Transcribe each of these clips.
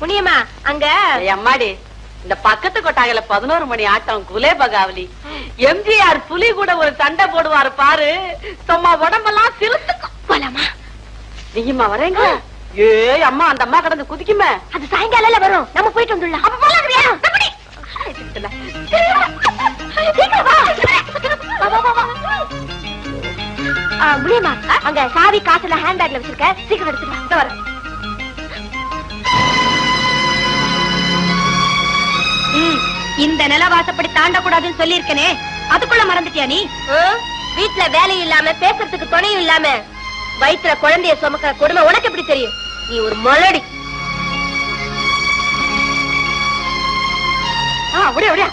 முனியம்மா அங்க? அம்மாடி இந்த பக்கத்து கொட்டாயில பதினோரு மணி ஆட்டம் குலே பகாவலி. எம்ஜிஆர் புலி கூட ஒரு சண்டை போடுவாரு பாரு. சும்மா உடம்பெல்லாம் சிலுத்துக்கும். போலாமா? நீங்கம்மா வரேங்க. ஏய் அம்மா அந்த அம்மா கடந்து குதிக்குமே. அது சாயங்காலம் வரும். நம்ம போயிட்டு வந்துடலாம். அப்ப எப்படி முடியுமா அங்க சாவி காசுல ஹேண்ட் பேக்ல வச்சிருக்க. சீக்கிரம் எடுத்துக்கலாம் வர இந்த நில வாசப்படி தாண்டக்கூடாதுன்னு சொல்லியிருக்கனே. அதுக்குள்ள மறந்துட்டியா நீ? வீட்டுல வேலை இல்லாம பேசுறதுக்கு துணையும் இல்லாம வயிற்றுல குழந்தைய சுமக்கிற கொடுமை உனக்கு எப்படி தெரியும்? நீ ஒரு மலடி அப்படியே அப்படியே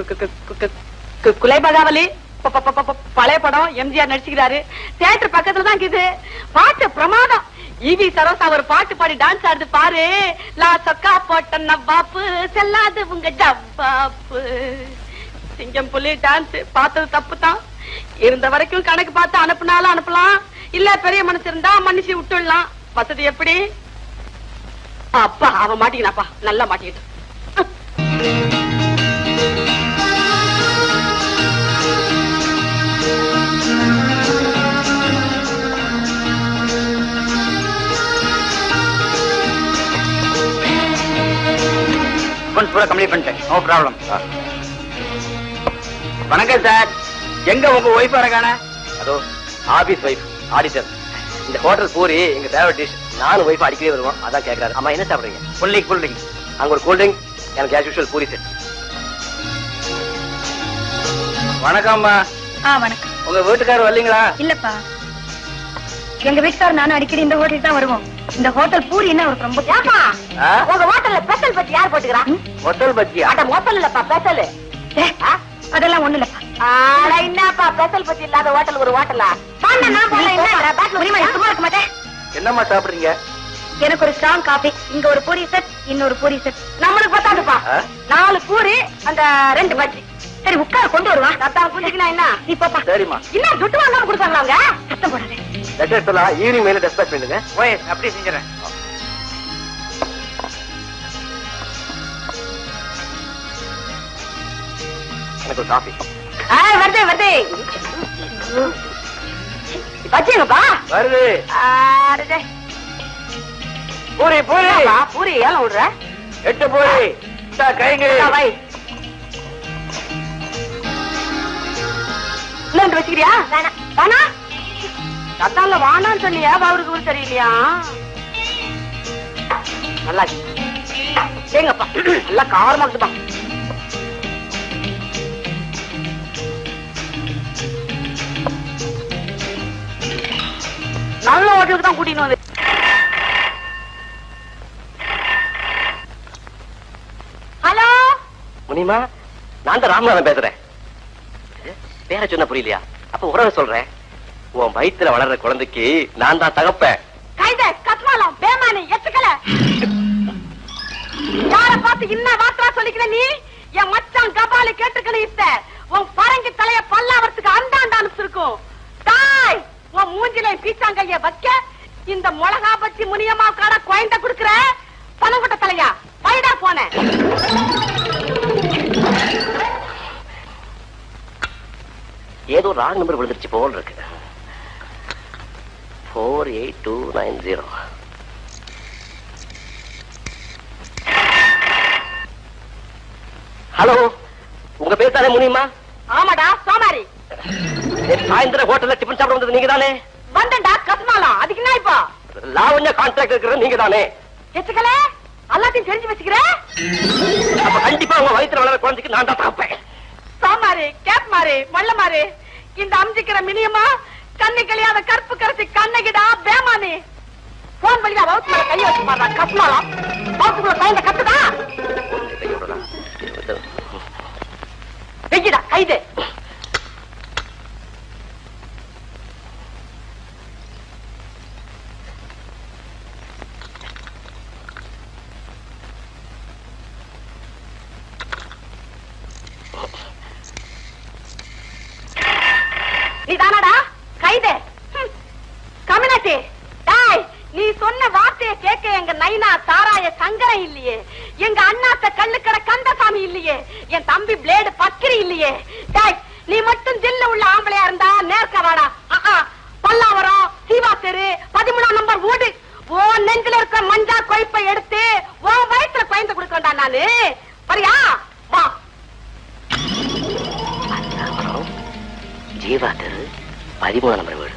இந்தா. குலை பகாவலி பழைய படம் எம்ஜிஆர் நடிச்சுக்கிறாரு. தியேட்டர் பக்கத்துல தான் இருக்குது. பாட்டு பிரமாதம். ஈவி சரோசா ஒரு பாட்டு பாடி டான்ஸ் ஆடுது பாரு. லா சொக்கா போட்ட நவ்வாப்பு செல்லாது உங்க ஜவ்வாப்பு. சிங்கம் புலி டான்ஸ் பார்த்தது தப்பு தான் இருந்த வரைக்கும் கணக்கு பார்த்து அனுப்புனாலும் அனுப்பலாம். இல்ல பெரிய மனசு இருந்தா மன்னிச்சு விட்டுடலாம். வசதி எப்படி? அப்பா அவன் மாட்டிக்கினாப்பா நல்லா மாட்டிக்கிட்டு. அக்கௌண்ட்ஸ் பூரா கம்ப்ளீட் பண்ணிட்டேன். நோ ப்ராப்ளம் வணக்கம் சார் எங்க உங்க ஒய்ஃப் வரகான அதோ ஆபீஸ் வைஃப் ஆடிட்டர் இந்த ஹோட்டல் பூரி எங்க ஃபேவரட் டிஷ் நானும் ஒய்ஃப் அடிக்கடி வருவோம். அதான் கேக்குறாரு. அம்மா என்ன சாப்பிடுறீங்க? புல்லிங் புல்லிங் அங்க ஒரு கூல் ட்ரிங்க் எனக்கு ஆஸ் யூஷுவல் பூரி செட் வணக்கம்மா. ஆ வணக்கம். உங்க வீட்டுக்காரர் வரலீங்களா? இல்லப்பா. எங்க வீட்டுக்காரர் நானும் அடிக்கடி இந்த ஹோட்டல் தான் வருவோம். இந்த ஹோட்டல் பூரி என்ன அவருக்கு ரொம்ப ஏப்பா? உங்க ஹோட்டல்ல ஸ்பெஷல் பத்தி யார் போட்டுக்கிறா? ஹோட்டல் பஜ்ஜியா? அட ஹோட்டல் இல்லப்பா ஸ்பெஷல் அதெல்லாம் ஒண்ணு இல்லப்பா. ஆட என்னப்பா ஸ்பெஷல் பத்தி இல்லாத ஹோட்டல் ஒரு ஹோட்டலா நான் நான் போல என்ன பேக்ல உரிமை சும்மா இருக்க மாட்டேன். என்னம்மா சாப்பிடுறீங்க? எனக்கு ஒரு ஸ்ட்ராங் காபி இங்க ஒரு பூரி செட் இன்னொரு பூரி செட் நம்மளுக்கு பத்தாதுப்பா? நாலு பூரி அந்த ரெண்டு பஜ்ஜி. சரி உட்கார கொண்டு வருவா. புரிஞ்சுக்கலாம் என்ன? நீ போப்பா. சரிம்மா. என்ன துட்டு வாங்காம கொடுத்தாங்களா அவங்க? சத்தம் போடாதே. லெட்டர் சொல்லலாம் ஈவினிங் மேல டிஸ்பேச் பண்ணுங்க ஓய் அப்படியே செஞ்சுறேன் எனக்கு ஒரு காஃபி ஆ, வருது வருது. வச்சுங்கப்பா வருது. பூரி பூரி. பூரி ஏலம் விடுற? எட்டு பூரி. கைங்க வை. இன்னும் வச்சுக்கிறியா? வேணாம். வேணா கத்தால வானான்னு சொன்னியா? அவருக்கு ஊர் தெரியலையா நல்லா சரிங்கப்பா ஏங்கப்பா நல்லா காரமா இருக்குப்பா நல்ல ஹோட்டலுக்கு தான் கூட்டிட்டு வந்து ஹலோ? முனிமா நான் தான் ராமநாதன் பேசுறேன். பேர சொன்ன புரியலையா? அப்ப உறவை சொல்றேன். உன் வயித்துல வளர்ற குழந்தைக்கு நான் தான் தகப்பேன். கைத கத்மாலம் பேமானி எத்துக்கல யார பார்த்து இன்ன வார்த்தா சொல்லிக்கிற நீ? என் மச்சான் கபாலி கேட்டுக்கணும் இத்த. உன் பரங்கி தலைய பல்லாவரத்துக்கு அந்தாண்ட அனுப்பிச்சிருக்கும். தாய் உன் மூஞ்சில பீச்சாங்கைய வைக்க இந்த மிளகா பச்சி முனியம்மா காட குழந்த குடுக்குற? பணங்குட்ட தலையா? பைடா போன. ஏதோ ராங் நம்பர் விழுந்துருச்சு போல் இருக்கு four eight two nine zero hello உங்க பேர் தானே முனியுமா ஆமாடா சோமாரி. சாயந்தரம் ஹோட்டல்ல டிஃபன் சாப்பிட வந்தது நீங்க தானே வந்தண்டா கத்மாலம் அதுக்கு என்ன இப்போ? லாவண்யா கான்ட்ராக்ட் இருக்கிறது நீங்க தானே எத்துக்கல எல்லாத்தையும் தெரிஞ்சு வச்சுக்கிற? அப்ப கண்டிப்பா உங்க வயித்துல வளர குழந்தைக்கு நான் தான் தகப்பேன் சாமாரி கேப் மாறி மல்ல மாறி. இந்த அம்ஜிக்கிற மினியமா? கண்ணி கழியாத கற்பு கரசி கண்ணகிடா பேமானி. போன் பண்ணி வவுத்து மேல கைய வச்சு மாறா கத்மாலம் சோத்துக்குள்ள குழந்தை கத்துதா வெய்யடா கைது நீ தானடா கைது ஹம். கம்யூனிட்டி டேய் நீ சொன்ன வார்த்தையை கேட்க எங்க நைனா சாராய இல்லையே. எங்க அண்ணாத்த கள்ளுக்கடை கந்தசாமி இல்லையே. என் தம்பி பிளேடு பக்கிரி இல்லையே. டேய் நீ மட்டும் ஜில்ல உள்ள ஆம்பளையா இருந்தா நேர்க்க வாடா. பல்லாவரம் சீவா தெரு பதிமூணாம் நம்பர் வீடு. ஓ நெஞ்சில இருக்கிற மஞ்சா கொய்ப்பை எடுத்து உன் வயித்துல குழந்தை கொடுக்கண்டா நானு. வரியா? வா. ஜீவா தெரு பதிமூணாம் நம்பர் வீடு.